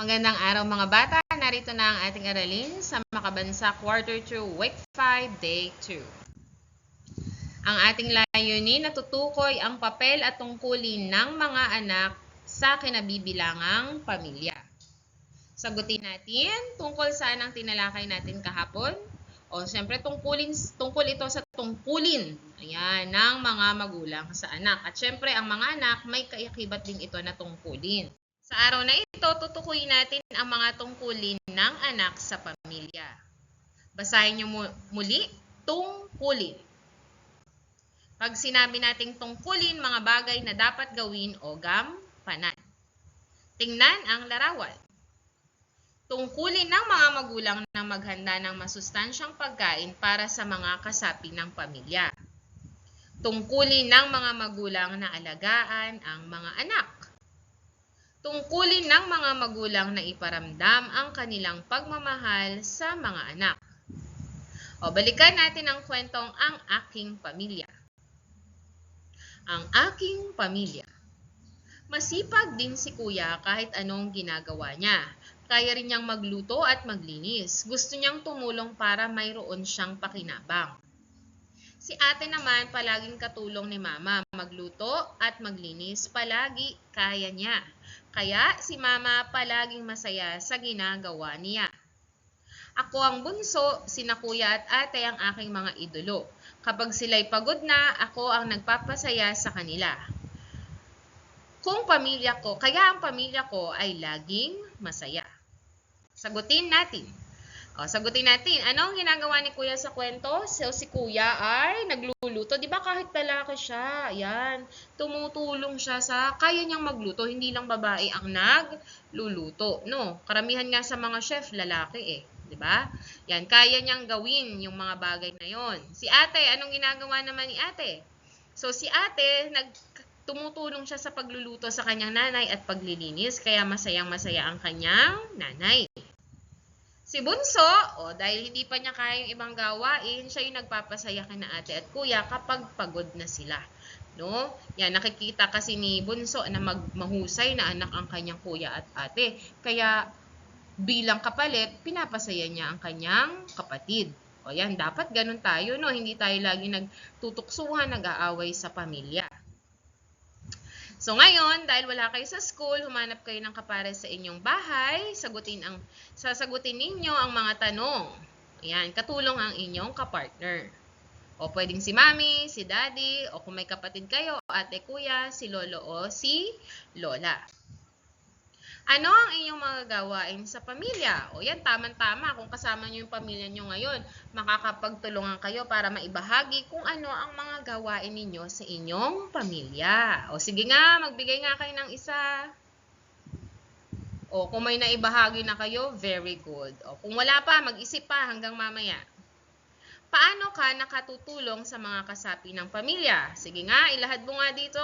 Magandang araw mga bata. Narito na ang ating aralin sa Makabansa Quarter 2, Week 5, Day 2. Ang ating layunin na tutukoy ang papel at tungkulin ng mga anak sa kinabibilangang pamilya. Sagutin natin tungkol saan ang tinalakay natin kahapon. O siyempre tungkulin, tungkol ito sa tungkulin ayan, ng mga magulang sa anak. At siyempre ang mga anak may kaikibat din ito na tungkulin. Sa araw na ito, tutukuyin natin ang mga tungkulin ng anak sa pamilya. Basahin niyo mu- muli, tungkulin. Pag sinabi nating tungkulin, mga bagay na dapat gawin o gampanan. Tingnan ang larawan. Tungkulin ng mga magulang na maghanda ng masustansyang pagkain para sa mga kasapi ng pamilya. Tungkulin ng mga magulang na alagaan ang mga anak. Tungkulin ng mga magulang na iparamdam ang kanilang pagmamahal sa mga anak. O balikan natin ang kwentong Ang Aking Pamilya. Ang Aking Pamilya. Masipag din si kuya kahit anong ginagawa niya. Kaya rin niyang magluto at maglinis. Gusto niyang tumulong para mayroon siyang pakinabang. Si ate naman palaging katulong ni mama. Magluto at maglinis palagi kaya niya. Kaya si mama palaging masaya sa ginagawa niya. Ako ang bunso, sina kuya at ate ang aking mga idolo. Kapag sila'y pagod na, ako ang nagpapasaya sa kanila. Kung pamilya ko, kaya ang pamilya ko ay laging masaya. Sagutin natin. O, sagutin natin. Ano ang ginagawa ni Kuya sa kwento? So, si Kuya ay nagluluto. Di ba kahit lalaki siya, yan, tumutulong siya sa, kaya niyang magluto. Hindi lang babae ang nagluluto. No, karamihan nga sa mga chef, lalaki eh. Di ba? Yan, kaya niyang gawin yung mga bagay na yon. Si ate, anong ginagawa naman ni ate? So, si ate, nag, tumutulong siya sa pagluluto sa kanyang nanay at paglilinis, kaya masayang masaya ang kanyang nanay. Si Bunso, o dahil hindi pa niya kaya yung ibang gawain, siya yung nagpapasaya kina ate at kuya kapag pagod na sila. No? Yan, nakikita kasi ni Bunso na magmahusay na anak ang kanyang kuya at ate. Kaya bilang kapalit, pinapasaya niya ang kanyang kapatid. O yan, dapat ganun tayo, no? Hindi tayo lagi nagtutuksuhan, nag-aaway sa pamilya. So ngayon, dahil wala kayo sa school, humanap kayo ng kapares sa inyong bahay, sagutin ang sasagutin ninyo ang mga tanong. Ayan, katulong ang inyong kapartner. O pwedeng si mami, si daddy, o kung may kapatid kayo, ate, kuya, si lolo o si lola. Ano ang inyong mga gawain sa pamilya? O yan, tamang-tama. Kung kasama nyo yung pamilya nyo ngayon, makakapagtulungan kayo para maibahagi kung ano ang mga gawain ninyo sa inyong pamilya. O sige nga, magbigay nga kayo ng isa. O kung may naibahagi na kayo, very good. O kung wala pa, mag-isip pa hanggang mamaya. Paano ka nakatutulong sa mga kasapi ng pamilya? Sige nga, ilahad mo nga dito.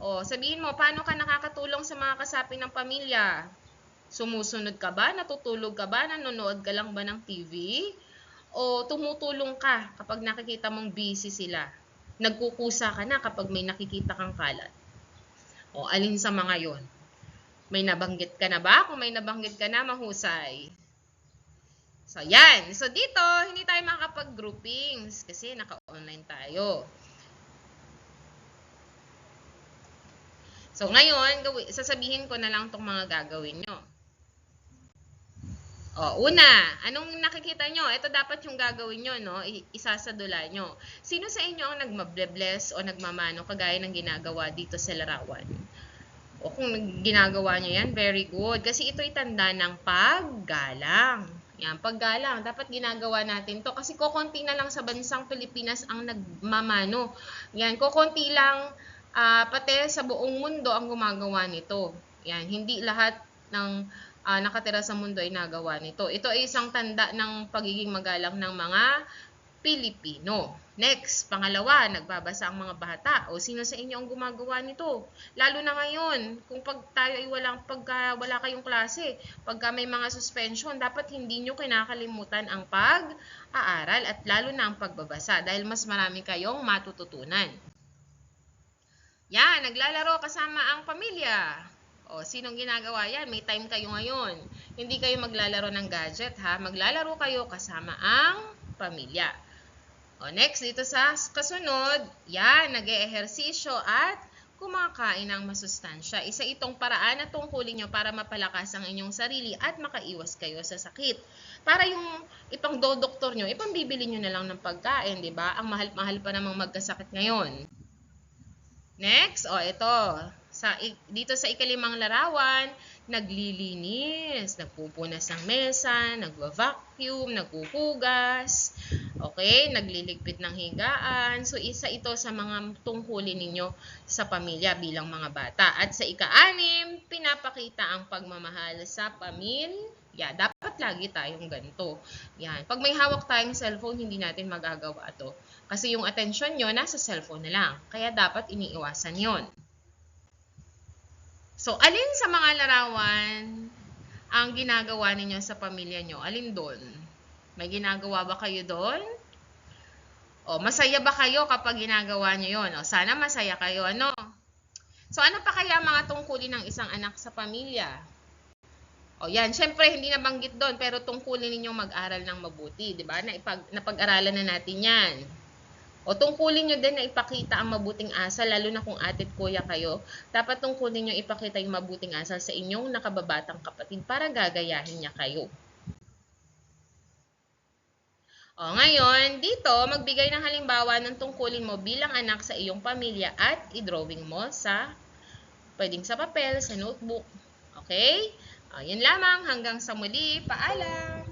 O, sabihin mo, paano ka nakakatulong sa mga kasapi ng pamilya? Sumusunod ka ba? Natutulog ka ba? Nanonood ka lang ba ng TV? O tumutulong ka kapag nakikita mong busy sila? Nagkukusa ka na kapag may nakikita kang kalat? O, alin sa mga yon? May nabanggit ka na ba? Kung may nabanggit ka na, mahusay. So, yan. So, dito, hindi tayo makapag-groupings kasi naka-online tayo. So, ngayon, sasabihin ko na lang itong mga gagawin nyo. O, una, anong nakikita nyo? Ito dapat yung gagawin nyo, no? Isasadula nyo. Sino sa inyo ang nagmabless o nagmamano kagaya ng ginagawa dito sa larawan? O kung nag- ginagawa nyo yan, very good. Kasi ito'y tanda ng paggalang. Yan, paggalang. Dapat ginagawa natin to Kasi kokonti na lang sa bansang Pilipinas ang nagmamano. Yan, kokonti lang ah, pati sa buong mundo ang gumagawa nito. Yan, hindi lahat ng ah, nakatira sa mundo ay nagawa nito. Ito ay isang tanda ng pagiging magalang ng mga Pilipino. Next, pangalawa, nagbabasa ang mga bata. O sino sa inyo ang gumagawa nito? Lalo na ngayon, kung pag tayo ay walang pagka wala kayong klase, pagka may mga suspension, dapat hindi nyo kinakalimutan ang pag-aaral at lalo na ang pagbabasa dahil mas marami kayong matututunan. Yan, naglalaro kasama ang pamilya. O, sinong ginagawa yan? May time kayo ngayon. Hindi kayo maglalaro ng gadget, ha? Maglalaro kayo kasama ang pamilya. O, next, dito sa kasunod, yan, nag ehersisyo at kumakain ng masustansya. Isa itong paraan na tungkulin nyo para mapalakas ang inyong sarili at makaiwas kayo sa sakit. Para yung ipang doktor nyo, ipambibili nyo na lang ng pagkain, di ba? Ang mahal-mahal pa namang magkasakit ngayon. Next, o ito, sa, dito sa ikalimang larawan, naglilinis, nagpupunas ng mesa, nagwa-vacuum, naghuhugas, okay, nagliligpit ng higaan. So, isa ito sa mga tungkulin ninyo sa pamilya bilang mga bata. At sa ika-anim, pinapakita ang pagmamahal sa pamilya. Dapat lagi tayong ganito. Yan. Pag may hawak tayong cellphone, hindi natin magagawa to. Kasi yung atensyon nyo, nasa cellphone na lang. Kaya dapat iniiwasan yon. So, alin sa mga larawan ang ginagawa ninyo sa pamilya nyo? Alin doon? May ginagawa ba kayo doon? O, masaya ba kayo kapag ginagawa nyo yon? O, sana masaya kayo, ano? So, ano pa kaya mga tungkulin ng isang anak sa pamilya? O, yan. Siyempre, hindi nabanggit doon, pero tungkulin ninyong mag-aral ng mabuti, di ba? Naipag, napag-aralan na natin yan. O tungkulin nyo din na ipakita ang mabuting asal, lalo na kung atit kuya kayo. Dapat tungkulin nyo ipakita yung mabuting asal sa inyong nakababatang kapatid para gagayahin niya kayo. O ngayon, dito, magbigay ng halimbawa ng tungkulin mo bilang anak sa iyong pamilya at i-drawing mo sa, pwedeng sa papel, sa notebook. Okay? O, yun lamang. Hanggang sa muli. Paalam!